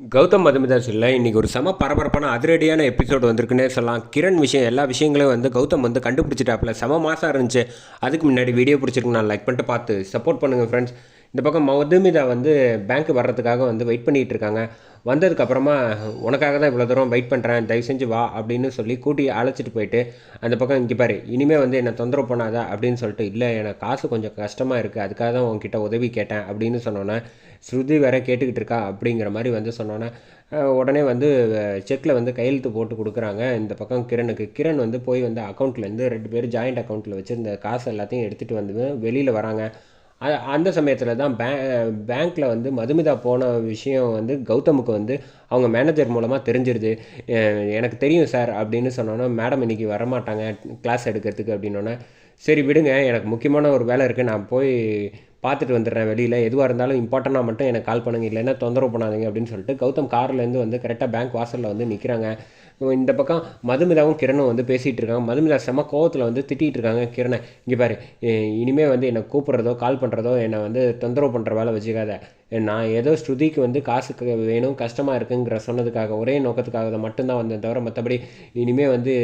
கௌதம் மதுமிதாஸ் இல்லை இன்றைக்கி ஒரு செம பரபரப்பான அதிரடியான எபிசோடு வந்திருக்குன்னே சொல்லலாம். கிரண் விஷயம் எல்லா விஷயங்களையும் வந்து கௌதம் வந்து கண்டுபிடிச்சிட்டாப்புல. செம மாதம் இருந்துச்சு. அதுக்கு முன்னாடி வீடியோ பிடிச்சிருக்கு நான் லைக் பண்ணிட்டு பார்த்து சப்போர்ட் பண்ணுங்கள் ஃப்ரெண்ட்ஸ் இந்த பக்கம் மதுமிதா வந்து பேங்க் வர்றதுக்காக வந்து வெயிட் பண்ணிகிட்டு இருக்காங்க. வந்ததுக்கப்புறமா உனக்காக தான் இவ்வளோ தூரம் வெயிட் பண்ணுறேன் தயவு செஞ்சு வா அப்படின்னு சொல்லி கூட்டி அழைச்சிட்டு போயிட்டு அந்த பக்கம் இங்கே பாரு இனிமேல் வந்து என்னை தொந்தரவு பண்ணாதா அப்படின்னு சொல்லிட்டு இல்லை எனக்கு காசு கொஞ்சம் கஷ்டமாக இருக்குது அதுக்காக தான் உங்ககிட்ட உதவி கேட்டேன் அப்படின்னு சொன்னோன்னே ஸ்ருதி வேற கேட்டுக்கிட்டு இருக்கா அப்படிங்கிற மாதிரி வந்து சொன்னோன்னே உடனே வந்து செக்கில் வந்து கையெழுத்து போட்டு கொடுக்குறாங்க. இந்த பக்கம் கிரணுக்கு கிரண் வந்து போய் வந்து அக்கௌண்ட்லேருந்து ரெண்டு பேரும் ஜாயிண்ட் அக்கௌண்ட்டில் வச்சு இந்த காசு எல்லாத்தையும் எடுத்துகிட்டு வந்து வெளியில் வராங்க. அந்த சமயத்தில் தான் பே பேங்க்கில் வந்து மதுமிதா போன விஷயம் வந்து கௌதமுக்கு வந்து அவங்க மேனேஜர் மூலமாக தெரிஞ்சிருது. எனக்கு தெரியும் சார் அப்படின்னு சொன்னோன்னே மேடம் இன்றைக்கி வரமாட்டாங்க கிளாஸ் எடுக்கிறதுக்கு அப்படின்னோன்னே சரி விடுங்க எனக்கு முக்கியமான ஒரு வேலை இருக்குது நான் போய் பார்த்துட்டு வந்துடுறேன் வெளியில். எதுவாக இருந்தாலும் இம்பார்ட்டண்ட்டாக மட்டும் எனக்கு கால் பண்ணுங்க. இல்லைன்னா தொந்தரவு பண்ணாதீங்க அப்படின்னு சொல்லிட்டு கௌதம் கார்லேருந்து வந்து கரெக்டாக பேங்க் வாசலில் வந்து நிற்கிறாங்க இந்த பக்கம் மதுமிதாவும் கிரணும் வந்து பேசிகிட்டு இருக்காங்க. மதுமிதா செம கோவத்தில் வந்து திட்டிகிட்டு இருக்காங்க கிரணை. இங்கே பாரு இனிமேல் வந்து என்னை கூப்பிட்றதோ கால் பண்ணுறதோ என்னை வந்து தொந்தரவு பண்ணுற வேலை வச்சுக்காத. நான் ஏதோ ஸ்ருதிக்கு வந்து காசுக்கு வேணும் கஷ்டமாக இருக்குங்கிற சொன்னதுக்காக ஒரே நோக்கத்துக்காக தான் மட்டும்தான் வந்தேன் தவிர மற்றபடி இனிமேல் வந்து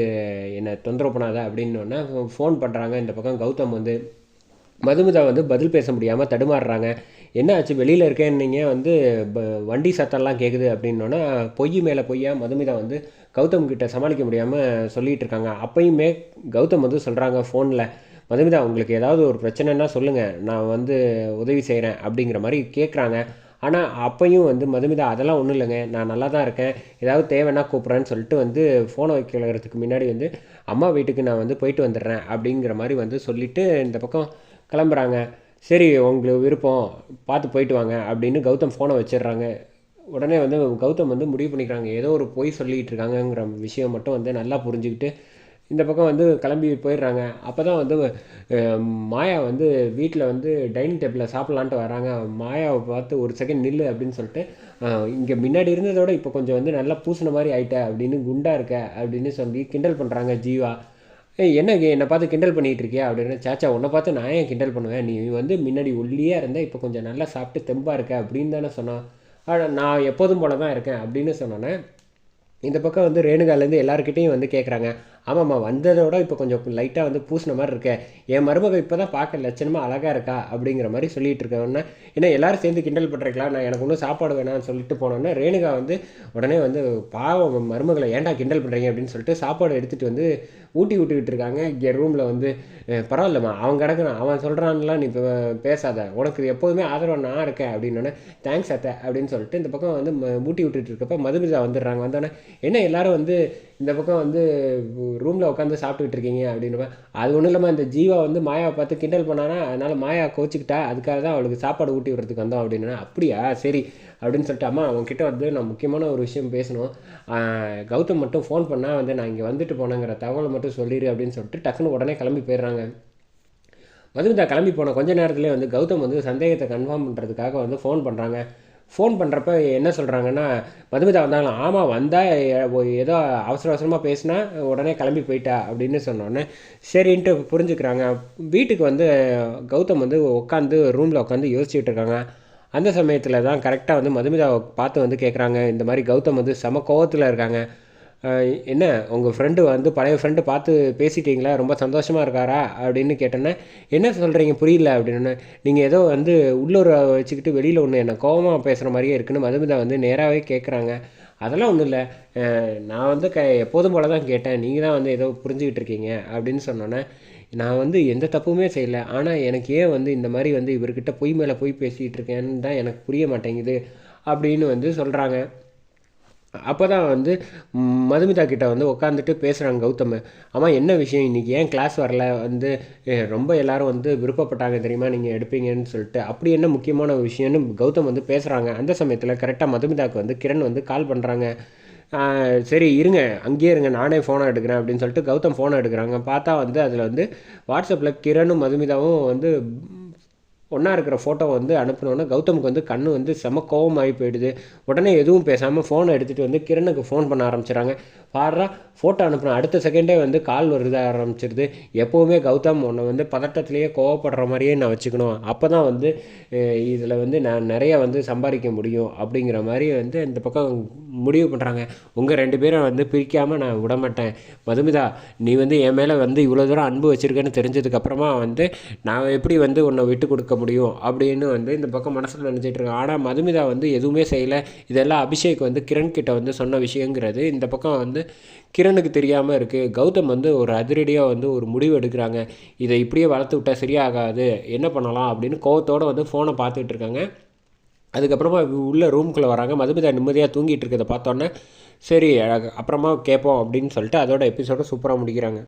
என்னை தொந்தரவு பண்ணாத அப்படின்னோடனே ஃபோன் பண்ணுறாங்க இந்த பக்கம் கௌதம் வந்து மதுமிதா வந்து பதில் பேச முடியாமல் தடுமாறுறாங்க. என்ன ஆச்சு? வெளியில் இருக்கேன்னீங்க வந்து ப- வண்டி சத்தம்லாம் கேட்குது அப்படின்னோன்னா பொய் மேலே பொய்யா மதுமிதா வந்து கௌதம் கிட்ட சமாளிக்க முடியாமல் சொல்லிகிட்டு இருக்காங்க. அப்பயுமே கௌதம் வந்து சொல்கிறாங்க ஃபோனில் மதுமிதா உங்களுக்கு ஏதாவது ஒரு பிரச்சனைன்னா சொல்லுங்கள் நான் வந்து உதவி செய்கிறேன் அப்படிங்கிற மாதிரி கேட்குறாங்க ஆனால் அப்பையும் வந்து மதுமிதா அதெல்லாம் ஒன்றும் இல்லைங்க. நான் நல்லா தான் இருக்கேன். ஏதாவது தேவைன்னா கூப்பிட்றேன்னு சொல்லிட்டு வந்து ஃபோனை வைக்கிறதுக்கு முன்னாடி வந்து அம்மா வீட்டுக்கு நான் வந்து போயிட்டு வந்துடுறேன். அப்படிங்கிற மாதிரி வந்து சொல்லிவிட்டு இந்த பக்கம் கிளம்புறாங்க. சரி உங்களுக்கு விருப்பம். பார்த்து போயிட்டு வாங்க. அப்படின்னு கௌதம் ஃபோனை வச்சிடுறாங்க. உடனே வந்து கௌதம் வந்து முடிவு பண்ணிக்கிறாங்க. ஏதோ ஒரு பொய் சொல்லிகிட்டு இருக்காங்கங்கிற விஷயம் மட்டும் வந்து நல்லா புரிஞ்சுக்கிட்டு இந்த பக்கம் வந்து கிளம்பி போயிடுறாங்க. அப்போ தான் வந்து மாயா வந்து வீட்டில் வந்து டைனிங் டேபிளில் சாப்பிட்லான்ட்டு வராங்க. மாயாவை பார்த்து ஒரு செகண்ட் நில்லு அப்படின்னு சொல்லிட்டு இங்கே முன்னாடி இருந்ததோட இப்போ கொஞ்சம் வந்து நல்லா பூசின மாதிரி ஆயிட்ட அப்படின்னு குண்டா இருக்க அப்படின்னு சொல்லி கிண்டல் பண்ணுறாங்க ஜீவா. ஏய் என்ன என்னை பார்த்து கிண்டல் பண்ணிகிட்டு இருக்கியா அப்படின்னு சாச்சா உன்னை பார்த்து நான் ஏன் கிண்டல் பண்ணுவேன்? நீ வந்து முன்னாடி ஒல்லியாக இருந்தால் இப்போ கொஞ்சம் நல்லா சாப்பிட்டு தெம்பாக இருக்க அப்படின்னு தானே சொன்னான். ஆனால் நான் எப்போதும் போல தான் இருக்கேன் அப்படின்னு சொன்னோன்னே இந்த பக்கம் வந்து ரேணுகாலேருந்து எல்லாருக்கிட்டேயும் வந்து கேட்குறாங்க ஆமாம்மா வந்ததோட இப்போ கொஞ்சம் லைட்டாக வந்து பூசின மாதிரி இருக்கேன் என் மருமக இப்போ தான் பார்க்க லட்சணமாக அழகாக இருக்கா அப்படிங்கிற மாதிரி சொல்லிட்டு இருக்கேன்னா ஏன்னா எல்லாரும் சேர்ந்து கிண்டல் பண்ணுறீங்களா நான் எனக்கு ஒன்றும் சாப்பாடு வேணாம்னு சொல்லிட்டு போனோன்னே ரேணுகா வந்து உடனே வந்து பாவம் மருமகளை ஏன்டா கிண்டல் பண்ணுறீங்க அப்படின்னு சொல்லிட்டு சாப்பாடு எடுத்துகிட்டு வந்து ஊட்டி விட்டுக்கிட்டு இருக்காங்க. இங்கே ரூமில் வந்து பரவாயில்லம்மா அவன் கிடக்குறான் அவன் சொல்கிறான்லாம் நீ இப்போ பேசாத. உனக்கு எப்போதுமே ஆதரவு நான் இருக்கேன். அப்படின்னோடனே தேங்க்ஸ் அத்தை. அப்படின்னு சொல்லிட்டு இந்த பக்கம் வந்து ம- ஊட்டி விட்டுட்டு இருக்கப்ப மதுமிதா வந்துடுறாங்க. வந்தோடனே என்ன எல்லாரும் வந்து இந்த பக்கம் வந்து ரூமில் உட்காந்து சாப்பிட்டுக்கிட்டு இருக்கீங்க அப்படின்னு அது ஒன்றும் இல்லாமல் இந்த ஜீவா வந்து மாயாவை பார்த்து கிண்டல் பண்ணானா அதனால் மாயா கோச்சிக்கிட்டா அதுக்காக தான் அவளுக்கு சாப்பாடு ஊட்டி விடுறதுக்கு வந்தோம் அப்படின்னா அப்படியா? சரி அப்படின்னு சொல்லிட்டு அம்மா அவன்கிட்ட வந்து நான் முக்கியமான ஒரு விஷயம் பேசணும். கௌதம் மட்டும் ஃபோன் பண்ணால் வந்து நான் இங்கே வந்துட்டு போனேங்கிற தகவலை மட்டும் சொல்லிடு அப்படின்னு சொல்லிட்டு டக்குன்னு உடனே கிளம்பி போயிடுறாங்க. மதுமிதா கிளம்பி போன கொஞ்ச நேரத்துலேயே வந்து கௌதம் வந்து சந்தேகத்தை கன்ஃபார்ம் பண்ணுறதுக்காக வந்து ஃபோன் பண்ணுறாங்க ஃபோன் பண்ணுறப்ப என்ன சொல்கிறாங்கன்னா மதுமிதா வந்தாங்களாம். ஆமாம் வந்தால் ஏதோ அவசர அவசரமாக பேசினா உடனே கிளம்பி போயிட்டா அப்படின்னு சொன்னோன்னே சரின்ட்டு புரிஞ்சுக்கிறாங்க. வீட்டுக்கு வந்து கௌதம் வந்து உட்காந்து ரூமில் உட்காந்து யோசிச்சுட்டு இருக்காங்க. அந்த சமயத்தில் தான் கரெக்டாக வந்து மதுமிதாவை பார்த்து வந்து கேட்குறாங்க இந்த மாதிரி கௌதம் வந்து செம கோவத்தில் இருக்காங்க. என்ன உங்கள் ஃப்ரெண்டு வந்து பழைய ஃப்ரெண்டு பார்த்து பேசிட்டீங்களா? ரொம்ப சந்தோஷமாக இருக்காரா? அப்படின்னு கேட்டேன்னே என்ன சொல்கிறீங்க புரியல அப்படின்னு நீங்கள் ஏதோ வந்து உள்ளூரை வச்சுக்கிட்டு வெளியில் ஒன்று என்ன கோவமாக பேசுகிற மாதிரியே இருக்குன்னு மதுமிதா வந்து நேராகவே கேட்குறாங்க அதெல்லாம் ஒன்றும் இல்லை. நான் வந்து க எப்போதும் போல தான் கேட்டேன். நீங்கள் தான் வந்து ஏதோ புரிஞ்சுக்கிட்டு இருக்கீங்க அப்படின்னு சொன்னோன்னே நான் வந்து எந்த தப்புமே செய்யலை. ஆனால் எனக்கு ஏன் வந்து இந்த மாதிரி வந்து இவர்கிட்ட பொய் மேலே பொய் பேசிகிட்டு இருக்கேன்னு தான் எனக்கு புரிய மாட்டேங்குது அப்படின்னு வந்து சொல்கிறாங்க அப்போ தான் வந்து மதுமிதா கிட்ட வந்து உட்காந்துட்டு பேசுகிறாங்க கௌதம். ஆமாம் என்ன விஷயம்? இன்றைக்கி ஏன் கிளாஸ் வரல? வந்து ரொம்ப எல்லாரும் வந்து விருப்பப்பட்டாங்க தெரியுமா? நீங்கள் எடுப்பீங்கன்னு சொல்லிட்டு. அப்படி என்ன முக்கியமான விஷயம்னு கௌதம் வந்து பேசுகிறாங்க அந்த சமயத்தில் கரெக்டாக மதுமிதாவுக்கு வந்து கிரண் வந்து கால் பண்ணுறாங்க சரி இருங்க. அங்கேயே இருங்க. நானே ஃபோனை எடுக்கிறேன் அப்படின்னு சொல்லிட்டு கௌதம் ஃபோனை எடுக்கிறாங்க. பார்த்தா வந்து அதில் வந்து வாட்ஸ்அப்பில் கிரணும் மதுமிதாவும் வந்து ஒன்றா இருக்கிற ஃபோட்டோ வந்து அனுப்பினோன்னே கௌதமுக்கு வந்து கண்ணு வந்து செம கோபமாகி போயிடுது. உடனே எதுவும் பேசாமல் ஃபோனை எடுத்துகிட்டு வந்து கிரணுக்கு ஃபோன் பண்ண ஆரம்பிச்சிடுறாங்க. பாடுறா ஃபோட்டோ அனுப்பின அடுத்த செகண்டே வந்து கால் வருத ஆரம்பிச்சிருது. எப்போவுமே கௌதம் உன்னை வந்து பதட்டத்திலேயே கோவப்படுற மாதிரியே நான் வச்சுக்கணும். அப்போ தான் வந்து இதில் வந்து நான் நிறைய வந்து சம்பாதிக்க முடியும் அப்படிங்கிற மாதிரி வந்து இந்த பக்கம் முடிவு பண்ணுறாங்க உங்கள் ரெண்டு பேரும் வந்து பிரிக்காமல் நான் விட மாட்டேன் மதுமிதா நீ வந்து என் மேலே வந்து இவ்வளோ தூரம் அன்பு வச்சுருக்கேன்னு தெரிஞ்சதுக்கப்புறமா வந்து நான் எப்படி வந்து உன்னை விட்டு கொடுக்க முடியும் அப்படின்னு வந்து இந்த பக்கம் மனசில் நினச்சிட்டு இருக்கேன் ஆனால் மதுமிதா வந்து எதுவுமே செய்யலை. இதெல்லாம் அபிஷேக் வந்து கிரண் கிட்ட வந்து சொன்ன விஷயங்கிறது இந்த பக்கம் வந்து கிரணுக்கு தெரியாமல் இருக்குது கௌதம் வந்து ஒரு அதிரடியாக வந்து ஒரு முடிவு எடுக்கிறாங்க. இதை இப்படியே வளர்த்து விட்டால் சரியாகாது. என்ன பண்ணலாம் அப்படின்னு கோவத்தோடு வந்து ஃபோனை பார்த்துட்டு இருக்காங்க. அதுக்கப்புறமா உள்ள ரூம்குள்ளே வராங்க. மதுமிதா நிம்மதியாக தூங்கிட்டு இருக்கிறத பார்த்தோன்னே சரி அப்புறமா கேட்போம் அப்படின்னு சொல்லிட்டு அதோட எபிசோட சூப்பராக முடிக்கிறாங்க.